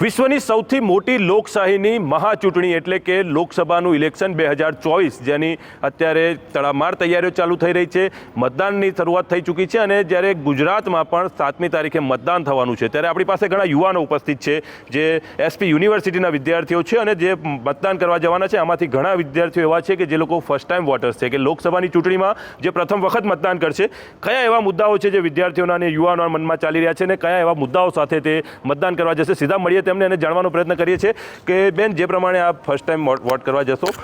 વિશ્વની સૌથી મોટી લોકશાહીની મહાચૂંટણી એટલે કે લોકસભાનું ઇલેક્શન બે હજાર ચોવીસ, જેની અત્યારે તડામાર તૈયારીઓ ચાલુ થઈ રહી છે. મતદાનની શરૂઆત થઈ ચૂકી છે અને જ્યારે ગુજરાતમાં પણ સાતમી તારીખે મતદાન થવાનું છે, ત્યારે આપણી પાસે ઘણા યુવાનો ઉપસ્થિત છે, જે એસપી યુનિવર્સિટીના વિદ્યાર્થીઓ છે અને જે મતદાન કરવા જવાના છે. આમાંથી ઘણા વિદ્યાર્થીઓ એવા છે કે જે લોકો ફર્સ્ટ ટાઈમ વોટર્સ છે, કે લોકસભાની ચૂંટણીમાં જે પ્રથમ વખત મતદાન કરશે. કયા એવા મુદ્દાઓ છે જે વિદ્યાર્થીઓના અને યુવાનોના મનમાં ચાલી રહ્યા છે અને કયા એવા મુદ્દાઓ સાથે તે મતદાન કરવા જશે? સીધા મળીએ તેમને અને જાણવાનો પ્રયત્ન કરીએ છીએ કે બેન, જે પ્રમાણે આ ફર્સ્ટ ટાઈમ વોટ કરવા જશો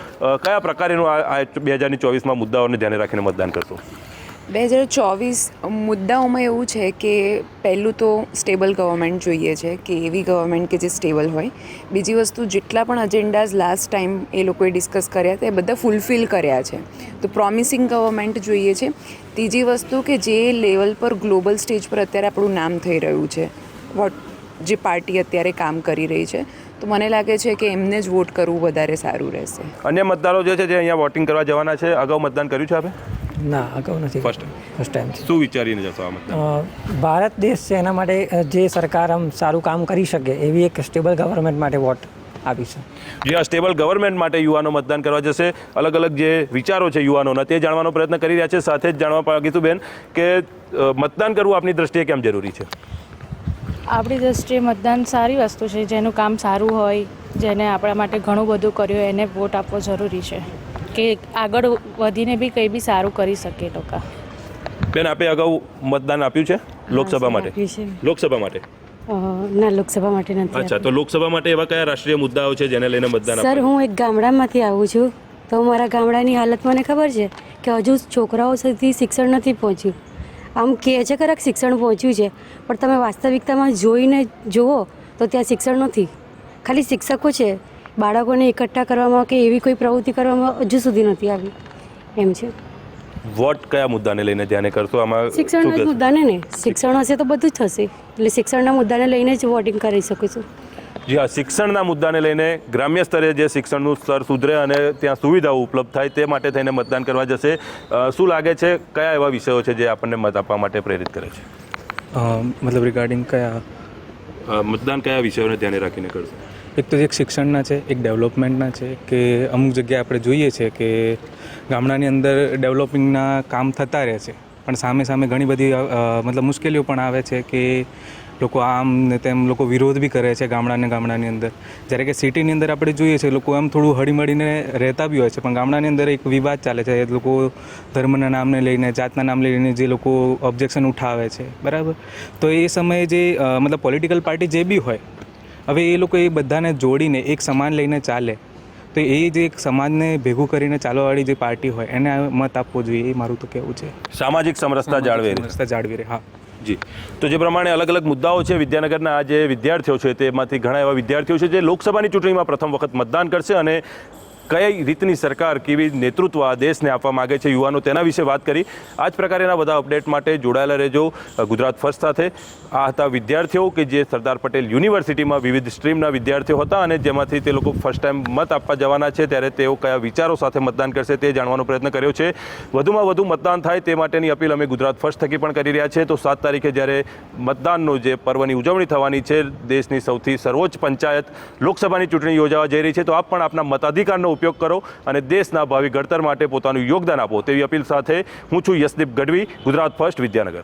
કયા પ્રકારેનું આ બે હજારની ચોવીસમાં મુદ્દાઓને ધ્યાને રાખીને મતદાન કરશો? બે હજાર ચોવીસ મુદ્દાઓમાં એવું છે કે પહેલું તો સ્ટેબલ ગવર્મેન્ટ જોઈએ છે, કે એવી ગવર્મેન્ટ કે જે સ્ટેબલ હોય. બીજી વસ્તુ, જેટલા પણ અજેન્ડાઝ લાસ્ટ ટાઈમ એ લોકોએ ડિસ્કસ કર્યા હતા, એ બધા ફૂલફિલ કર્યા છે. તો પ્રોમિસિંગ ગવર્મેન્ટ જોઈએ છે. ત્રીજી વસ્તુ કે જે લેવલ પર ગ્લોબલ સ્ટેજ પર અત્યારે આપણું નામ થઈ રહ્યું છે. વોટ જે પાર્ટી અત્યારે કામ કરી રહી છે તો મને લાગે છે કે એમને જ વોટ કરવું વધારે સારું રહેશે. અન્ય મતદારો જે છે જે અહીંયા વોટિંગ કરવા જવાના છે અગાઉ મતદાન કર્યું છે આપે? ના અગાઉ નથી. ફર્સ્ટ ફર્સ્ટ ટાઈમ શું વિચારીને જશો આ મતદાન? ભારત દેશ છે એના માટે જે સરકાર આમ સારું કામ કરી શકે એવી એક સ્ટેબલ ગવર્મેન્ટ માટે વોટ આપી છે. જે આ સ્ટેબલ ગવર્મેન્ટ માટે યુવાનો મતદાન કરવા જશે અલગ અલગ જે વિચારો છે યુવાનોના તે જાણવાનો પ્રયત્ન કરી રહ્યા છે. સાથે જ જાણવા માગીશું બેન કે મતદાન કરવું આપની દ્રષ્ટિએ કેમ જરૂરી છે? આપણી દૃષ્ટિએ મતદાન સારી વસ્તુ છે જેનું કામ સારું હોય જેને આપણા માટે ઘણું બધું કર્યું હોય એને વોટ આપવો જરૂરી છે. કે આગળ વધીને બી કંઈ બી સારું કરી શકે લોકો બેન આપે અગાઉ મતદાન આપ્યું છે? લોકસભા માટે? લોકસભા માટે? ના લોકસભા માટે નથી અચ્છા તો લોકસભા માટે એવા કયા રાષ્ટ્રીય મુદ્દાઓ છે જેને લઈને મતદાન સર હું એક ગામડામાંથી આવું છું. તો મારા ગામડાની હાલત મને ખબર છે કે હજુ છોકરાઓ સુધી શિક્ષણ નથી પહોંચ્યું. આમ કહે છે કે શિક્ષણ પહોંચ્યું છે. પણ તમે વાસ્તવિકતામાં જોઈને જુઓ તો ત્યાં શિક્ષણ નથી. ખાલી શિક્ષકો છે. બાળકોને એકઠા કરવામાં કે એવી કોઈ પ્રવૃત્તિ કરવામાં હજુ સુધી નથી આવી. એમ છે. વોટ કયા મુદ્દાને લઈને ધ્યાને કરશો? આમાં શિક્ષણના મુદ્દાને ને શિક્ષણ હશે તો બધું જ થશે. એટલે શિક્ષણના મુદ્દાને લઈને જ વોટિંગ કરી શકું છું. જી શિક્ષણના મુદ્દાને લઈને ગ્રામ્ય સ્તરે જે શિક્ષણનું સ્તર સુધરે અને ત્યાં સુવિધાઓ ઉપલબ્ધ થાય તે માટે થઈને મતદાન કરવા જશે. શું લાગે છે કયા એવા વિષયો છે જે આપણને મત આપવા માટે પ્રેરિત કરે છે? મતલબ રિગાર્ડિંગ કયા? મતદાન કયા વિષયોને ધ્યાને રાખીને કરશો? એક તો એક શિક્ષણના છે એક ડેવલપમેન્ટના છે કે અમુક જગ્યાએ આપણે જોઈએ છે કે ગામડાની અંદર ડેવલપિંગના કામ થતા રહે છે. પણ સામે સામે ઘણી બધી મતલબ મુશ્કેલીઓ પણ આવે છે કે લોકો આમ ને તેમ લોકો વિરોધ બી કરે છે ગામડાને ગામડાની અંદર. જ્યારે કે સિટીની અંદર આપણે જોઈએ છે લોકો આમ થોડું હળીમળીને રહેતા બી હોય છે પણ ગામડાની અંદર એક વિવાદ ચાલે છે. એ લોકો ધર્મના નામને લઈને જાતના નામ લઈને જે લોકો ઓબ્જેક્શન ઉઠાવે છે બરાબર? તો એ સમયે જે મતલબ પોલિટિકલ પાર્ટી જે બી હોય હવે એ લોકો એ બધાને જોડીને એક સમાન લઈને ચાલે. તો એ જે એક સમાજને ભેગું કરીને ચાલવાવાળી જે પાર્ટી હોય એને મત આપવો જોઈએ એ મારું તો કહેવું છે. સામાજિક સમરસતા જાળવે. સમરસતા જાળવી રહે હા. જી. તો જે પ્રમાણે અલગ અલગ મુદ્દાઓ છે, વિદ્યાનગરના આ જે વિદ્યાર્થીઓ છે, તેમાંથી ઘણા એવા વિદ્યાર્થીઓ છે જે લોકસભાની ચૂંટણીમાં પ્રથમ વખત મતદાન કરશે અને કઈ રીતની સરકાર કેવી નેતૃત્વ આ દેશને આપવા માગે છે? યુવાનો તેના વિશે વાત કરી. આ જ પ્રકારેના બધા અપડેટ માટે જોડાયેલા રહેજો. ગુજરાત ફર્સ્ટ સાથે. આ હતા વિદ્યાર્થીઓ કે જે સરદાર પટેલ યુનિવર્સિટીમાં વિવિધ સ્ટ્રીમના વિદ્યાર્થીઓ હતા અને જેમાંથી તે લોકો ફર્સ્ટ ટાઈમ મત આપવા જવાના છે, ત્યારે તેઓ કયા વિચારો સાથે મતદાન કરશે તે જાણવાનો પ્રયત્ન કર્યો છે. વધુમાં વધુ મતદાન થાય તે માટેની અપીલ અમે ગુજરાત ફર્સ્ટ થકી પણ કરી રહ્યા છે. તો સાત તારીખે જ્યારે મતદાનનો જે પર્વની ઉજવણી થવાની છે, દેશની સૌથી સર્વોચ્ચ પંચાયત લોકસભાની ચૂંટણી યોજાવા જઈ રહી છે, તો આપ પણ આપના મતાધિકારનો ઉપયોગ કરો અને દેશના ભાવિ ઘડતર માટે પોતાનું યોગદાન આપો તેવી અપીલ સાથે હું છું યશદીપ ગઢવી, ગુજરાત ફર્સ્ટ વિદ્યાનગર.